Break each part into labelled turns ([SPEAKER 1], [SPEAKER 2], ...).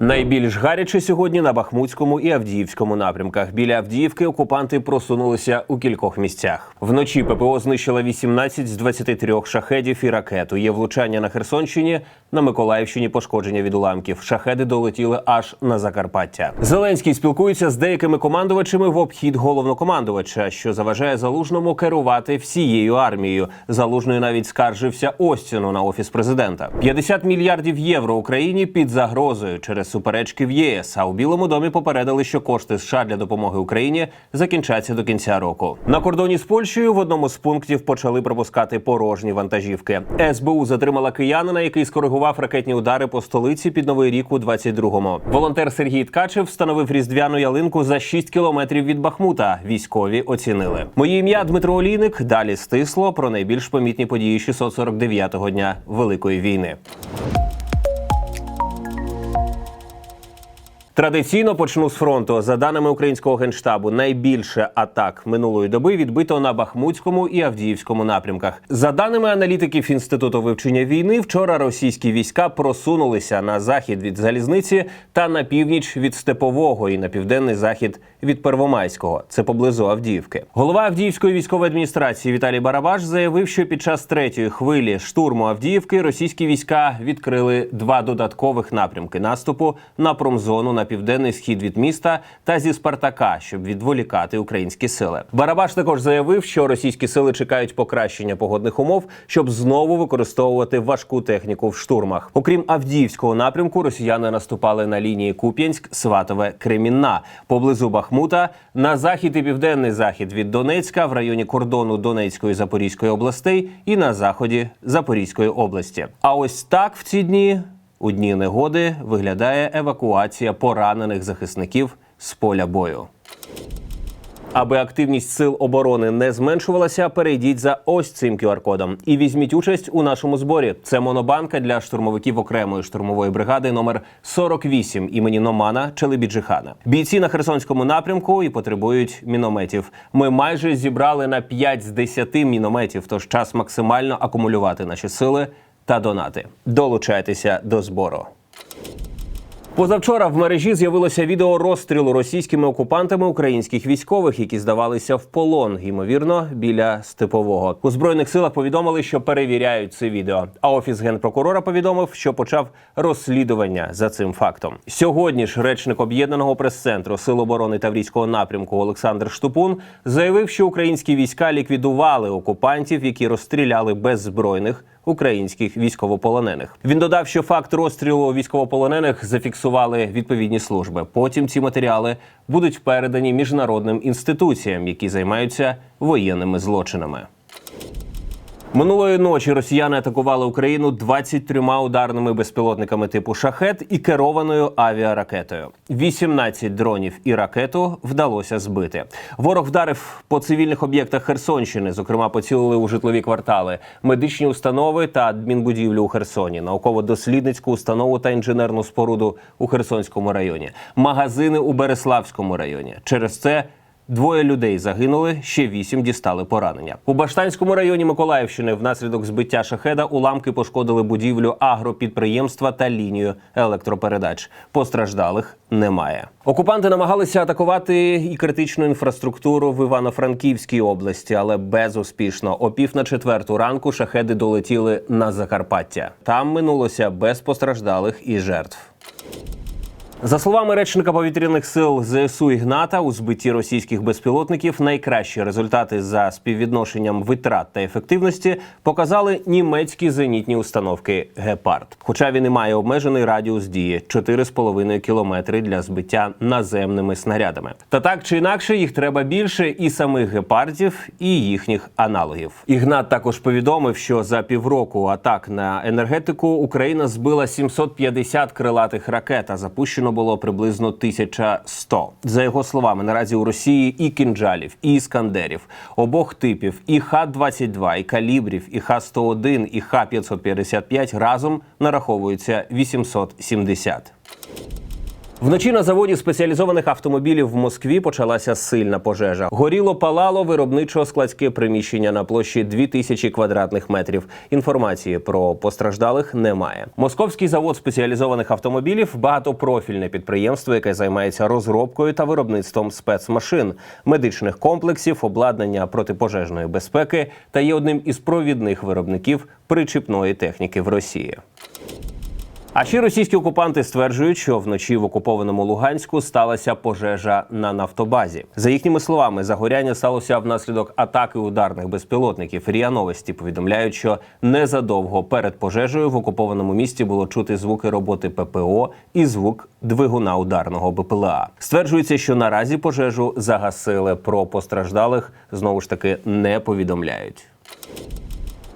[SPEAKER 1] Найбільш гаряче сьогодні на Бахмутському і Авдіївському напрямках. Біля Авдіївки окупанти просунулися у кількох місцях. Вночі ППО знищила 18 з 23 шахедів і ракету. Є влучання на Херсонщині, на Миколаївщині пошкодження від уламків. Шахеди долетіли аж на Закарпаття. Зеленський спілкується з деякими командувачами в обхід головнокомандувача, що заважає залужному керувати всією армією. Залужний навіть скаржився Остіну на офіс президента. 50 мільярдів євро Україні під загрозою через суперечки в єС. А у Білому домі попередили, що кошти США для допомоги Україні закінчаться до кінця року. На кордоні з Польщею в одному з пунктів почали пропускати порожні вантажівки. СБУ затримала киянина, який скоригував ракетні удари по столиці під новий рік у 22-му. Волонтер Сергій Ткачев встановив різдвяну ялинку за 6 кілометрів від Бахмута. Військові оцінили. Моє ім'я Дмитро Олійник. Далі стисло про найбільш помітні події 649-го дня Великої війни. Традиційно почну з фронту. За даними українського генштабу, найбільше атак минулої доби відбито на Бахмутському і Авдіївському напрямках. За даними аналітиків інституту вивчення війни, вчора російські війська просунулися на захід від залізниці та на північ від Степового і на південний захід від Первомайського. Це поблизу Авдіївки. Голова Авдіївської військової адміністрації Віталій Барабаш заявив, що під час третьої хвилі штурму Авдіївки російські війська відкрили два додаткових напрямки наступу на промзону на південний схід від міста та зі Спартака, щоб відволікати українські сили. Барабаш також заявив, що російські сили чекають покращення погодних умов, щоб знову використовувати важку техніку в штурмах. Окрім Авдіївського напрямку, росіяни наступали на лінії Куп'янськ, Сватове, Кремінна поблизу Бахмута на захід і південний захід від Донецька в районі кордону Донецької Запорізької областей і на заході Запорізької області. А ось так в ці дні у дні негоди виглядає евакуація поранених захисників з поля бою. Аби активність сил оборони не зменшувалася, перейдіть за ось цим QR-кодом і візьміть участь у нашому зборі. Це монобанка для штурмовиків окремої штурмової бригади номер 48 імені Номана Челебіджихана. Бійці на Херсонському напрямку і потребують мінометів. Ми майже зібрали на 5 з 10 мінометів, тож час максимально акумулювати наші сили та донати. Долучайтеся до збору. Позавчора в мережі з'явилося відео розстрілу російськими окупантами українських військових, які здавалися в полон, ймовірно, біля степового. У збройних силах повідомили, що перевіряють це відео. А офіс генпрокурора повідомив, що почав розслідування за цим фактом. Сьогодні ж речник об'єднаного прес-центру Сил оборони Таврійського напрямку Олександр Штупун заявив, що українські війська ліквідували окупантів, які розстріляли беззбройних українських військовополонених. Він додав, що факт розстрілу військовополонених зафіксували відповідні служби. Потім ці матеріали будуть передані міжнародним інституціям, які займаються воєнними злочинами. Минулої ночі росіяни атакували Україну 23 ударними безпілотниками типу шахет і керованою авіаракетою. 18 дронів і ракету вдалося збити. Ворог вдарив по цивільних об'єктах Херсонщини, зокрема, поцілили у житлові квартали, медичні установи та адмінбудівлю у Херсоні, науково-дослідницьку установу та інженерну споруду у Херсонському районі, магазини у Береславському районі. Через це Двоє людей загинули, ще вісім дістали поранення. У Баштанському районі Миколаївщини внаслідок збиття шахеда уламки пошкодили будівлю агропідприємства та лінію електропередач. Постраждалих немає. Окупанти намагалися атакувати і критичну інфраструктуру в Івано-Франківській області, але безуспішно. О пів на четверту ранку шахеди долетіли на Закарпаття. Там минулося без постраждалих і жертв. За словами речника повітряних сил ЗСУ Ігната, у збитті російських безпілотників найкращі результати за співвідношенням витрат та ефективності показали німецькі зенітні установки Гепард. Хоча він і має обмежений радіус дії 4,5 кілометри для збиття наземними снарядами. Та так чи інакше їх треба більше і самих гепардів, і їхніх аналогів. Ігнат також повідомив, що за півроку атак на енергетику Україна збила 750 крилатих ракет, а запущено було приблизно 1100. За його словами, наразі у Росії і кінжалів, і іскандерів обох типів, і Х-22, і калібрів, і Х-101, і Х-555 разом нараховується 870. Вночі на заводі спеціалізованих автомобілів в Москві почалася сильна пожежа. Горіло палало виробничо-складське приміщення на площі 2000 квадратних метрів. Інформації про постраждалих немає. Московський завод спеціалізованих автомобілів багатопрофільне підприємство, яке займається розробкою та виробництвом спецмашин, медичних комплексів, обладнання протипожежної безпеки та є одним із провідних виробників причіпної техніки в Росії. А ще російські окупанти стверджують, що вночі в окупованому Луганську сталася пожежа на нафтобазі. За їхніми словами, загоряння сталося внаслідок атаки ударних безпілотників. Ріа новості повідомляють, що незадовго перед пожежею в окупованому місті було чути звуки роботи ППО і звук двигуна ударного БПЛА. Стверджується, що наразі пожежу загасили. Про постраждалих знову ж таки не повідомляють.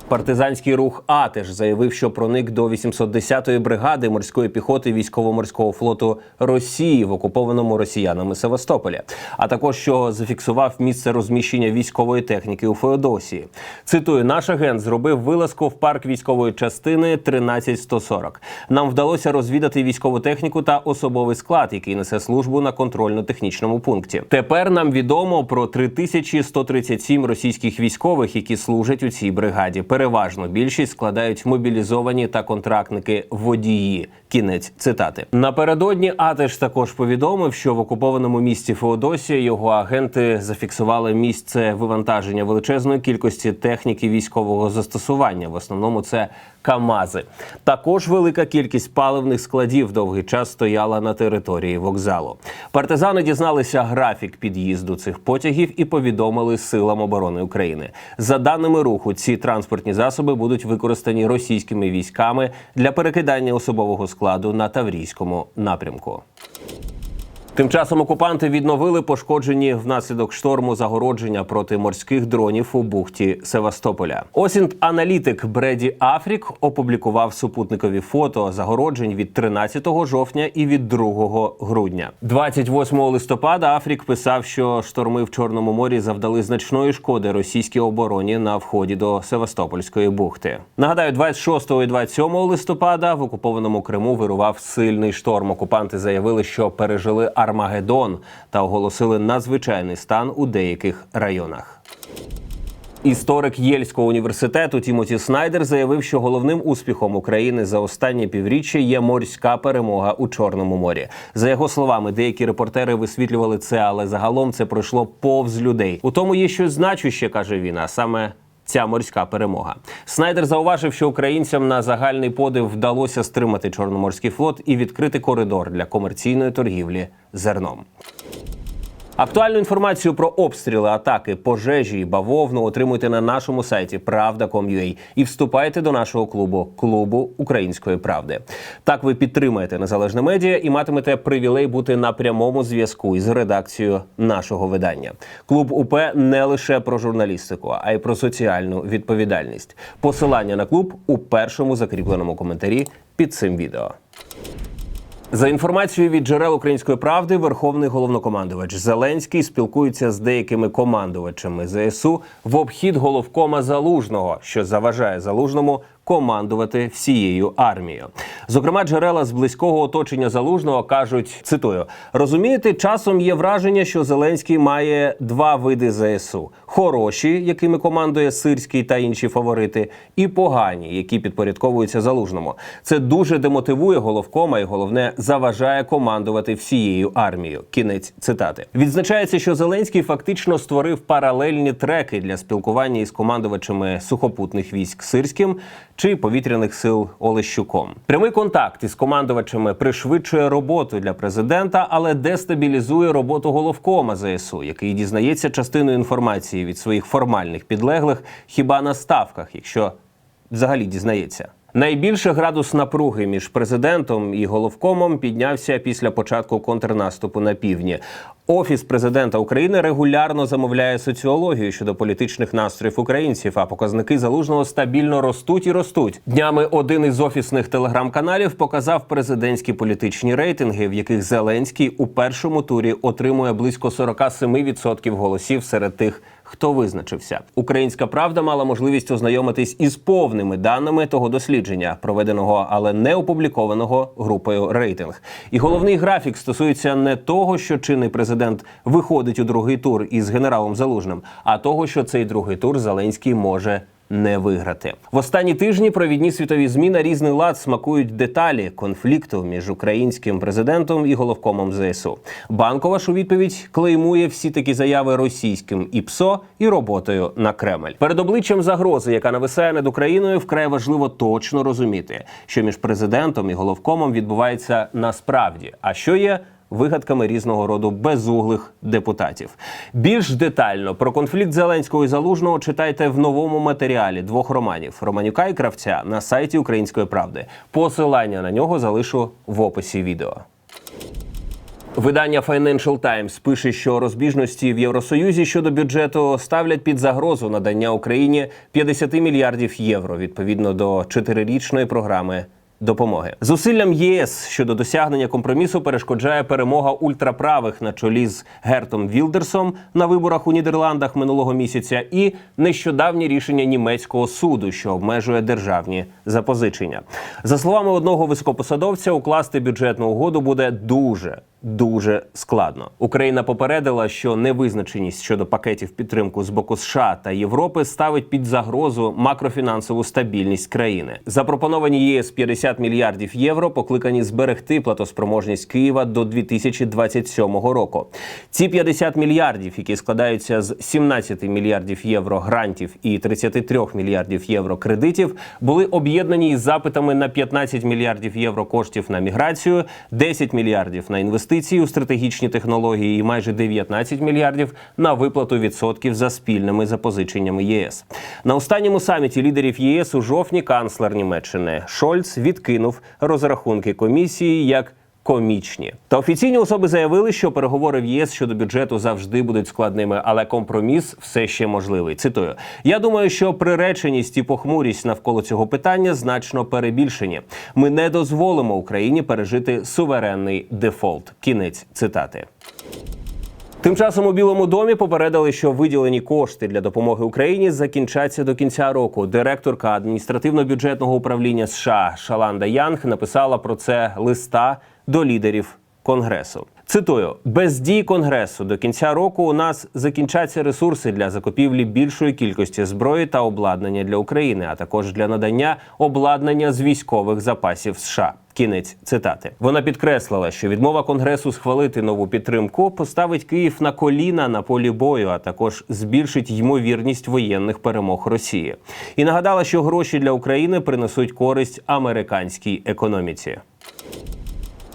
[SPEAKER 1] Партизанський рух Атеш заявив, що проник до 810-ї бригади морської піхоти військово-морського флоту Росії в окупованому росіянами Севастополі, а також що зафіксував місце розміщення військової техніки у Феодосії. Цитую, наш агент зробив вилазку в парк військової частини 13140. Нам вдалося розвідати військову техніку та особовий склад, який несе службу на контрольно-технічному пункті. Тепер нам відомо про 3137 російських військових, які служать у цій бригаді. Переважно більшість складають мобілізовані та контрактники водії. Кінець цитати напередодні. Атеш також повідомив, що в окупованому місті Феодосія його агенти зафіксували місце вивантаження величезної кількості техніки військового застосування. В основному це Камази. Також велика кількість паливних складів довгий час стояла на території вокзалу. Партизани дізналися графік під'їзду цих потягів і повідомили силам оборони України. За даними руху, ці транспортні засоби будуть використані російськими військами для перекидання особового складу на Таврійському напрямку. Тим часом окупанти відновили пошкоджені внаслідок шторму загородження проти морських дронів у бухті Севастополя. Осінт аналітик Бреді Афрік опублікував супутникові фото загороджень від 13 жовтня і від 2 грудня. 28 листопада Афрік писав, що шторми в Чорному морі завдали значної шкоди російській обороні на вході до Севастопольської бухти. Нагадаю, 26 і 27 листопада в окупованому Криму вирував сильний шторм. Окупанти заявили, що пережили Армагеддон та оголосили надзвичайний стан у деяких районах. Історик Єльського університету Тімоті Снайдер заявив, що головним успіхом України за останнє півріччя є морська перемога у Чорному морі. За його словами, деякі репортери висвітлювали це, але загалом це пройшло повз людей. У тому є щось значуще, каже він, а саме. Ця морська перемога. Снайдер зауважив, що українцям на загальний подив вдалося стримати Чорноморський флот і відкрити коридор для комерційної торгівлі зерном. Актуальну інформацію про обстріли, атаки, пожежі і бавовну отримуйте на нашому сайті Правда.com.ua і вступайте до нашого клубу клубу української правди. Так ви підтримаєте незалежне медіа і матимете привілей бути на прямому зв'язку із редакцією нашого видання. Клуб УП не лише про журналістику, а й про соціальну відповідальність. Посилання на клуб у першому закріпленому коментарі під цим відео. За інформацією від джерел української правди, верховний головнокомандувач Зеленський спілкується з деякими командувачами ЗСУ в обхід головкома залужного, що заважає залужному командувати всією армією. Зокрема, джерела з близького оточення залужного кажуть: цитую: розумієте, часом є враження, що Зеленський має два види ЗСУ: хороші, якими командує сирський та інші фаворити, і погані, які підпорядковуються залужному. Це дуже демотивує головкома, і головне заважає командувати всією армією. Кінець цитати відзначається, що Зеленський фактично створив паралельні треки для спілкування із командувачами сухопутних військ сирським чи повітряних сил Олещуком. Прямий контакт із командувачами пришвидшує роботу для президента, але дестабілізує роботу головкома ЗСУ, який дізнається частину інформації від своїх формальних підлеглих хіба на ставках, якщо взагалі дізнається. Найбільше градус напруги між президентом і головкомом піднявся після початку контрнаступу на півдні. Офіс президента України регулярно замовляє соціологію щодо політичних настроїв українців, а показники залужного стабільно ростуть і ростуть. Днями один із офісних телеграм-каналів показав президентські політичні рейтинги, в яких Зеленський у першому турі отримує близько 47% голосів серед тих, хто визначився. Українська правда мала можливість ознайомитись із повними даними того дослідження, проведеного, але не опублікованого групою рейтинг. І головний графік стосується не того, що чинний президент виходить у другий тур із генералом Залужним, а того, що цей другий тур Зеленський може не виграти. В останні тижні провідні світові змі на різний лад смакують деталі конфлікту між українським президентом і головкомом ЗСУ. Банкова ж у відповідь клеймує всі такі заяви російським ІПСО і роботою на Кремль. Перед обличчям загрози, яка нависає над Україною, вкрай важливо точно розуміти, що між президентом і головкомом відбувається насправді, а що є вигадками різного роду безуглих депутатів. Більш детально про конфлікт Зеленського і Залужного читайте в новому матеріалі двох романів Романюка і Кравця на сайті Української правди. Посилання на нього залишу в описі відео. Видання Financial Times пише, що розбіжності в Євросоюзі щодо бюджету ставлять під загрозу надання Україні 50 мільярдів євро відповідно до чотирирічної програми. Допомоги зусиллям ЄС щодо досягнення компромісу перешкоджає перемога ультраправих на чолі з Гертом Вілдерсом на виборах у Нідерландах минулого місяця, і нещодавнє рішення німецького суду, що обмежує державні запозичення. За словами одного високопосадовця, укласти бюджетну угоду буде дуже дуже складно. Україна попередила, що невизначеність щодо пакетів підтримку з боку США та Європи ставить під загрозу макрофінансову стабільність країни. Запропоновані ЄС 50 мільярдів євро покликані зберегти платоспроможність Києва до 2027 року. Ці 50 мільярдів, які складаються з 17 мільярдів євро грантів і 33 мільярдів євро кредитів, були об'єднані із запитами на 15 мільярдів євро коштів на міграцію, 10 мільярдів на інвестиції у стратегічні технології і майже 19 мільярдів на виплату відсотків за спільними запозиченнями ЄС. На останньому саміті лідерів ЄС у жовтні канцлер Німеччини Шольц відкинув розрахунки комісії як комічні. Та офіційні особи заявили, що переговори в ЄС щодо бюджету завжди будуть складними, але компроміс все ще можливий. Цитую: я думаю, що приреченість і похмурість навколо цього питання значно перебільшені. Ми не дозволимо Україні пережити суверенний дефолт. Кінець цитати. Тим часом у Білому домі попередили, що виділені кошти для допомоги Україні закінчаться до кінця року. Директорка адміністративно-бюджетного управління США Шаланда Янг написала про це листа до лідерів конгресу. Цитую: без дій конгресу до кінця року у нас закінчаться ресурси для закупівлі більшої кількості зброї та обладнання для України, а також для надання обладнання з військових запасів США. Кінець цитати. Вона підкреслила, що відмова конгресу схвалити нову підтримку поставить Київ на коліна на полі бою, а також збільшить ймовірність воєнних перемог Росії. І нагадала, що гроші для України принесуть користь американській економіці.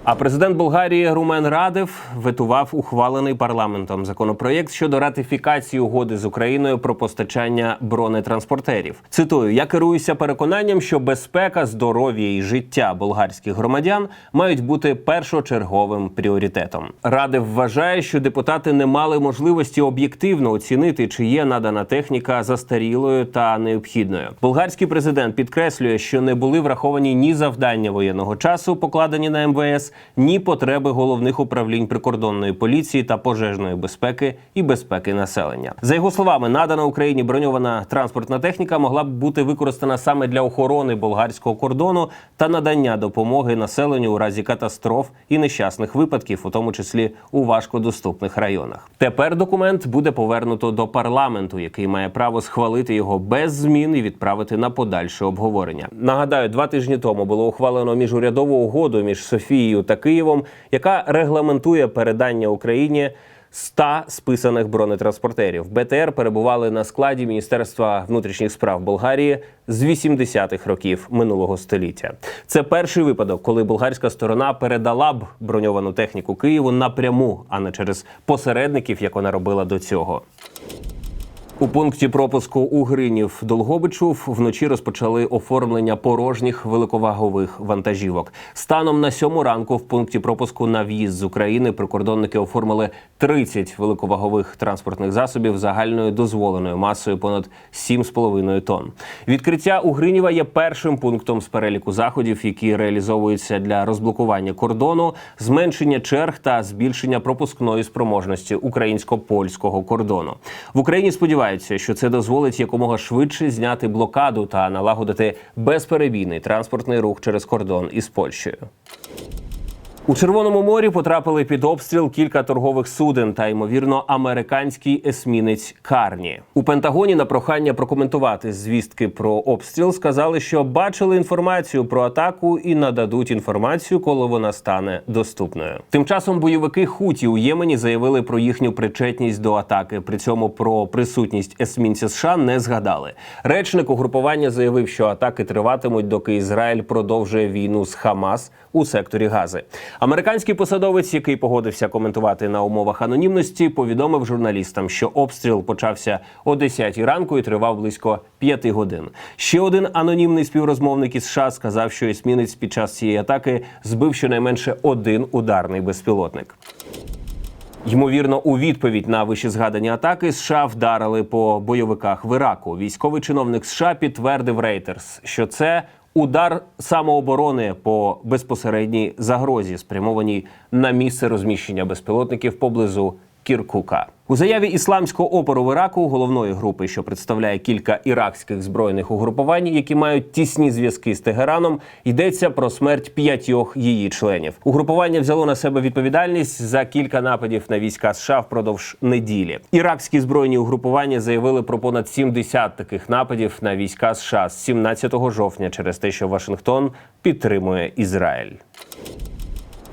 [SPEAKER 1] А президент Болгарії Румен Радев ветував ухвалений парламентом законопроєкт щодо ратифікації угоди з Україною про постачання бронетранспортерів. Цитую: я керуюся переконанням, що безпека, здоров'я і життя болгарських громадян мають бути першочерговим пріоритетом. Радев вважає, що депутати не мали можливості об'єктивно оцінити, чи є надана техніка застарілою та необхідною. Болгарський президент підкреслює, що не були враховані ні завдання воєнного часу, покладені на МВС ні потреби головних управлінь прикордонної поліції та пожежної безпеки і безпеки населення. За його словами, надана Україні броньована транспортна техніка могла б бути використана саме для охорони болгарського кордону та надання допомоги населенню у разі катастроф і нещасних випадків, у тому числі у важкодоступних районах. Тепер документ буде повернуто до парламенту, який має право схвалити його без змін і відправити на подальше обговорення. Нагадаю, два тижні тому було ухвалено міжурядову угоду між Софією та Києвом, яка регламентує передання Україні 100 списаних бронетранспортерів. БТР перебували на складі Міністерства внутрішніх справ Болгарії з 80-х років минулого століття. Це перший випадок, коли болгарська сторона передала б броньовану техніку Києву напряму, а не через посередників, як вона робила до цього. У пункті пропуску у Гринів Долгобичув вночі розпочали оформлення порожніх великовагових вантажівок. Станом на сьому ранку в пункті пропуску на в'їзд з України прикордонники оформили 30 великовагових транспортних засобів загальною дозволеною масою понад 7,5 тонн. Відкриття у Гриніва є першим пунктом з переліку заходів, які реалізовуються для розблокування кордону, зменшення черг та збільшення пропускної спроможності українсько-польського кордону. В Україні сподіваються, сподіваються, що це дозволить якомога швидше зняти блокаду та налагодити безперебійний транспортний рух через кордон із Польщею. У Червоному морі потрапили під обстріл кілька торгових суден та ймовірно американський есмінець Карні. У Пентагоні на прохання прокоментувати звістки про обстріл сказали, що бачили інформацію про атаку і нададуть інформацію, коли вона стане доступною. Тим часом бойовики Хуті у Ємені заявили про їхню причетність до атаки. При цьому про присутність есмінця США не згадали. Речник угрупування заявив, що атаки триватимуть, доки Ізраїль продовжує війну з Хамас у секторі Гази. Американський посадовець, який погодився коментувати на умовах анонімності, повідомив журналістам, що обстріл почався о 10 ранку і тривав близько 5 годин. Ще один анонімний співрозмовник із США сказав, що есмінець під час цієї атаки збив щонайменше один ударний безпілотник. Ймовірно, у відповідь на вищезгадані атаки США вдарили по бойовиках в Іраку. Військовий чиновник США підтвердив Reuters, що це удар самооборони по безпосередній загрозі, спрямованій на місце розміщення безпілотників поблизу Кіркука. У заяві ісламського опору в Іраку, головної групи, що представляє кілька іракських збройних угрупувань, які мають тісні зв'язки з Тегераном, йдеться про смерть п'ятьох її членів. Угрупування взяло на себе відповідальність за кілька нападів на війська США впродовж неділі. Іракські збройні угрупування заявили про понад 70 таких нападів на війська США з 17 жовтня через те, що Вашингтон підтримує Ізраїль.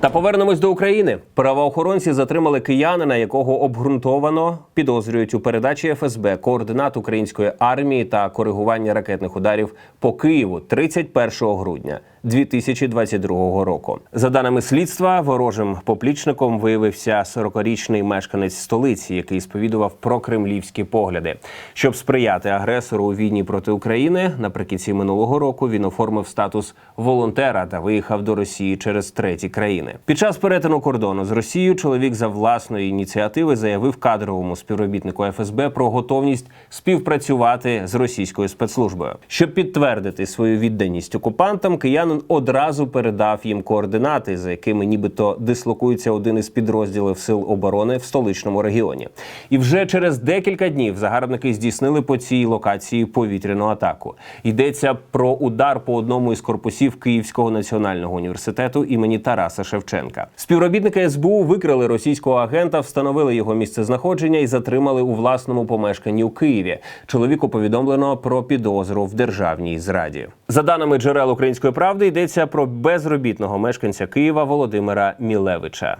[SPEAKER 1] Та повернемось до України. Правоохоронці затримали киянина, якого обґрунтовано підозрюють у передачі ФСБ координат української армії та коригування ракетних ударів по Києву 31 грудня 2022 року. За даними слідства, ворожим поплічником виявився 40-річний мешканець столиці, який сповідував прокремлівські погляди. Щоб сприяти агресору у війні проти України, наприкінці минулого року він оформив статус волонтера та виїхав до Росії через треті країни. Під час перетину кордону з Росією чоловік за власної ініціативи заявив кадровому співробітнику ФСБ про готовність співпрацювати з російською спецслужбою. Щоб підтвердити свою відданість окупантам, киянин одразу передав їм координати, за якими нібито дислокується один із підрозділів сил оборони в столичному регіоні. І вже через декілька днів загарбники здійснили по цій локації повітряну атаку. Йдеться про удар по одному із корпусів Київського національного університету імені Тараса Шевченка. Співробітники СБУ викрили російського агента, встановили його місце знаходження і затримали у власному помешканні у Києві. Чоловіку повідомлено про підозру в державній зраді. За даними джерел української правди, йдеться про безробітного мешканця Києва Володимира Мілевича.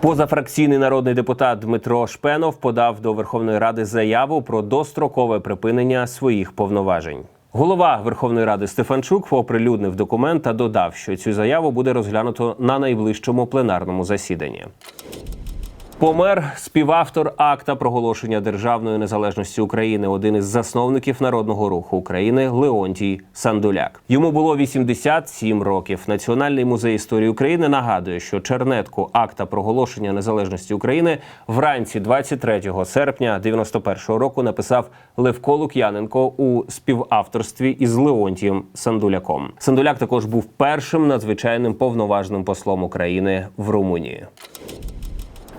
[SPEAKER 1] Позафракційний народний депутат Дмитро Шпенов подав до Верховної Ради заяву про дострокове припинення своїх повноважень. Голова Верховної Ради Стефанчук оприлюднив документ та додав, що цю заяву буде розглянуто на найближчому пленарному засіданні. Помер співавтор акта проголошення державної незалежності України, один із засновників народного руху України Леонтій Сандуляк. Йому було 87 років. Національний музей історії України нагадує, що чернетку акта проголошення незалежності України вранці 23 серпня 91-го року написав Левко Лук'яненко у співавторстві із Леонтієм Сандуляком. Сандуляк також був першим надзвичайним повноважним послом України в Румунії.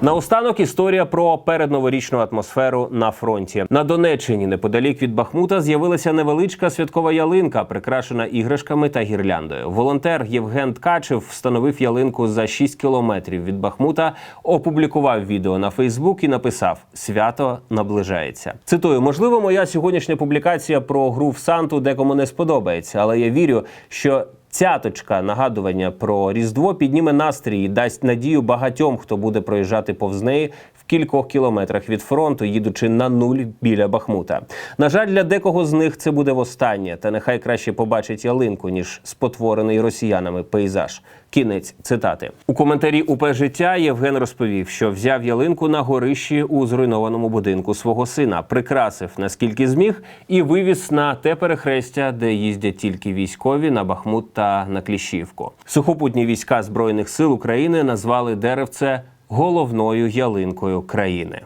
[SPEAKER 1] Наостанок історія про передноворічну атмосферу на фронті на Донеччині, неподалік від Бахмута, з'явилася невеличка святкова ялинка, прикрашена іграшками та гірляндою. Волонтер Євген Ткачев встановив ялинку за 6 кілометрів від Бахмута, опублікував відео на Фейсбук і написав: Свято наближається. Цитую, можливо, моя сьогоднішня публікація про гру в Санту декому не сподобається, але я вірю, що Цяточка нагадування про Різдво підніме настрій і дасть надію багатьом, хто буде проїжджати повз неї кількох кілометрах від фронту, їдучи на нуль біля Бахмута. На жаль, для декого з них це буде востаннє, та нехай краще побачить ялинку ніж спотворений росіянами пейзаж. Кінець цитати у коментарі УП життя Євген розповів, що взяв ялинку на горищі у зруйнованому будинку свого сина, прикрасив наскільки зміг, і вивіз на те перехрестя, де їздять тільки військові на Бахмут та на Кліщівку. Сухопутні війська збройних сил України назвали деревце головною ялинкою країни.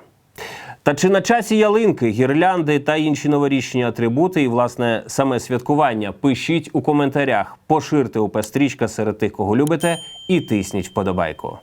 [SPEAKER 1] Та чи на часі ялинки, гірлянди та інші новорічні атрибути, і власне саме святкування? Пишіть у коментарях, поширте УП стрічка серед тих, кого любите, і тисніть вподобайку.